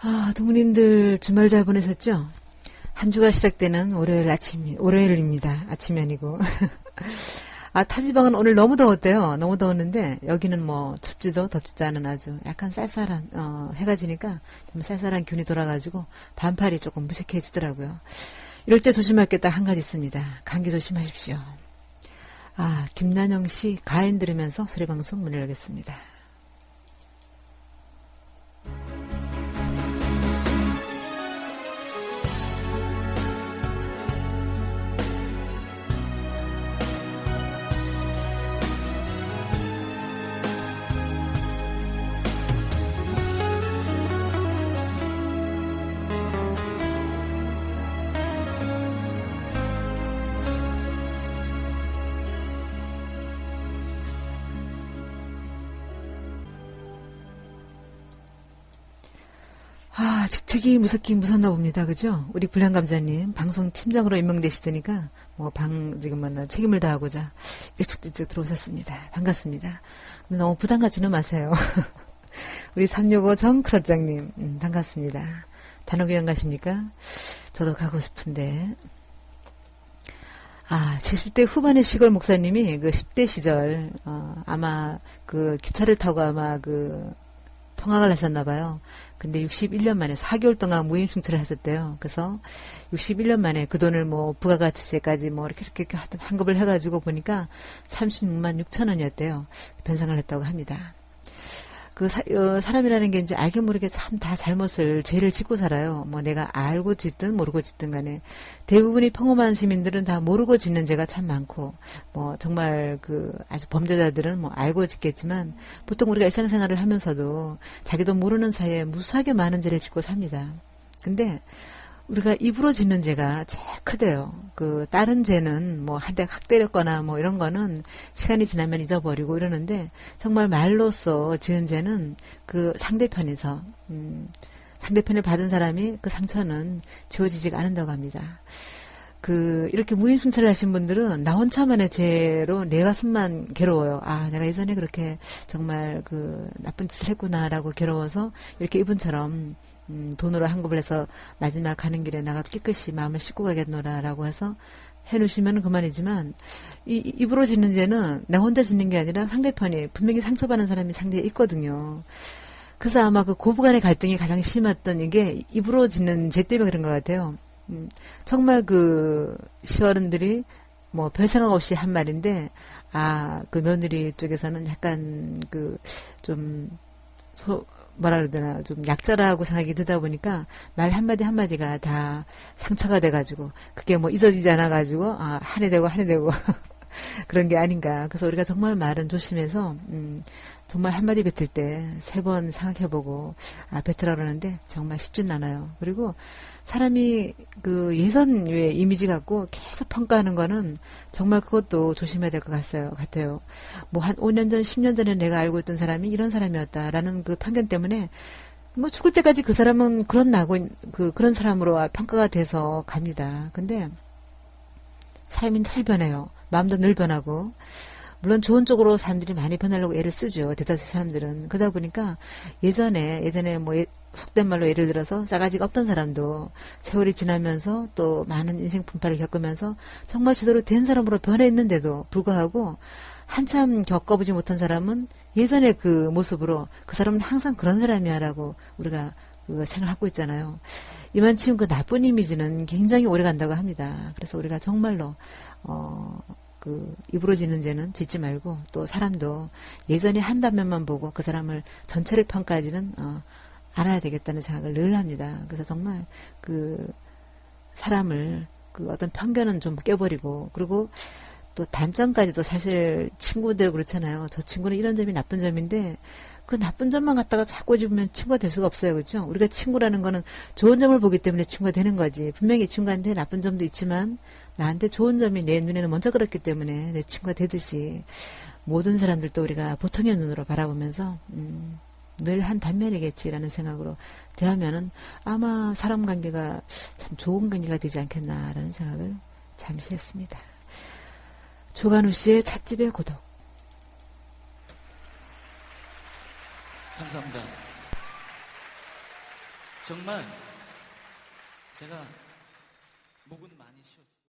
아, 동무님들 주말 잘 보내셨죠? 한 주가 시작되는 월요일 아침, 월요일입니다. 아침이 아니고. 아, 타지방은 오늘 너무 더웠대요. 너무 더웠는데, 여기는 뭐, 춥지도 덥지도 않은 아주 약간 쌀쌀한, 어, 해가 지니까 좀 쌀쌀한 균이 돌아가지고, 반팔이 조금 무색해지더라고요. 이럴 때 조심할 게 딱 한 가지 있습니다. 감기 조심하십시오. 아, 김난영 씨 가인 들으면서 소리방송 문을 열겠습니다. 아, 직책이 무섭긴 무섭나 봅니다. 그죠? 우리 불량 감자님, 방송 팀장으로 임명되시더니까, 뭐, 방, 지금 뭐, 책임을 다하고자 일찍 일찍 들어오셨습니다. 반갑습니다. 너무 부담 갖지는 마세요. 우리 365 정크로장님, 음, 반갑습니다. 단호교양 가십니까? 저도 가고 싶은데. 아, 70대 후반의 시골 목사님이 그 10대 시절, 어, 아마 그 기차를 타고 아마 그 통학을 하셨나 봐요. 근데 61년 만에 4개월 동안 무임승차를 하셨대요. 그래서 61년 만에 그 돈을 뭐 부가가치세까지 뭐 이렇게 이렇게 환급을 해가지고 보니까 36만 6천 원이었대요. 변상을 했다고 합니다. 그 사, 어, 사람이라는 게 이제 알게 모르게 참 다 잘못을 죄를 짓고 살아요. 뭐 내가 알고 짓든 모르고 짓든 간에 대부분이 평범한 시민들은 다 모르고 짓는 죄가 참 많고 뭐 정말 그 아주 범죄자들은 뭐 알고 짓겠지만 보통 우리가 일상생활을 하면서도 자기도 모르는 사이에 무수하게 많은 죄를 짓고 삽니다. 근데 우리가 입으로 짓는 죄가 제일 크대요. 그 다른 죄는 뭐 한대 확 때렸거나 뭐 이런 거는 시간이 지나면 잊어버리고 이러는데 정말 말로써 지은 죄는 그 상대편에서 음, 상대편을 받은 사람이 그 상처는 지워지지가 않는다고 합니다. 그 이렇게 무임승차를 하신 분들은 나 혼자만의 죄로 내 가슴만 괴로워요. 아, 내가 예전에 그렇게 정말 그 나쁜 짓을 했구나라고 괴로워서 이렇게 이분처럼 음, 돈으로 환급을 해서 마지막 가는 길에 나가 깨끗이 마음을 씻고 가겠노라라고 해서 해놓으시면 그만이지만 이 입으로 짓는 죄는 내 혼자 짓는 게 아니라 상대편이 분명히 상처받는 사람이 상대에 있거든요. 그래서 아마 그 고부간의 갈등이 가장 심했던 이게 입으로 짓는 죄 때문에 그런 것 같아요. 음, 정말 그 시어른들이 뭐 별 생각 없이 한 말인데 아 그 며느리 쪽에서는 약간 그좀 뭐라 그러더나 좀 약자라고 생각이 드다 보니까 말 한마디 한마디가 다 상처가 돼가지고 그게 뭐 잊어지지 않아가지고 아 한해 되고 한해 되고 그런 게 아닌가 그래서 우리가 정말 말은 조심해서 음 정말 한마디 뱉을 때 세 번 생각해보고 아 뱉으라 그러는데 정말 쉽진 않아요 그리고 사람이 그 예전 왜 이미지 갖고 계속 평가하는 거는 정말 그것도 조심해야 될 것 같아요. 같아요. 뭐 한 5년 전, 10년 전에 내가 알고 있던 사람이 이런 사람이었다라는 그 편견 때문에 뭐 죽을 때까지 그 사람은 그런 나고 그 그런 사람으로 평가가 돼서 갑니다. 근데 사람이 잘 변해요. 마음도 늘 변하고 물론 좋은 쪽으로 사람들이 많이 변하려고 애를 쓰죠. 대다수 사람들은. 그러다 보니까 예전에, 예전에 뭐, 예, 속된 말로 예를 들어서 싸가지가 없던 사람도 세월이 지나면서 또 많은 인생 분파를 겪으면서 정말 제대로 된 사람으로 변했는데도 불구하고 한참 겪어보지 못한 사람은 예전의 그 모습으로 그 사람은 항상 그런 사람이야라고 우리가 그 생각하고 있잖아요. 이만큼 그 나쁜 이미지는 굉장히 오래 간다고 합니다. 그래서 우리가 정말로, 어, 그 짓는 죄는 짓지 말고 또 사람도 예전에 한 단면만 보고 그 사람을 전체를 평가하지는 어, 알아야 되겠다는 생각을 늘 합니다. 그래서 정말 그 사람을 그 어떤 편견은 좀 깨버리고 그리고 또 단점까지도 사실 친구들 그렇잖아요. 저 친구는 이런 점이 나쁜 점인데 그 나쁜 점만 갖다가 자꾸 집으면 친구가 될 수가 없어요. 그렇죠? 우리가 친구라는 거는 좋은 점을 보기 때문에 친구가 되는 거지. 분명히 친구한테 나쁜 점도 있지만 나한테 좋은 점이 내 눈에는 먼저 그렇기 때문에 내 친구가 되듯이 모든 사람들도 우리가 보통의 눈으로 바라보면서 음, 늘 한 단면이겠지라는 생각으로 대하면은 아마 사람 관계가 참 좋은 관계가 되지 않겠나라는 생각을 잠시 했습니다. 조간우 씨의 찻집의 고독. 감사합니다. 정말 제가 목은 많이.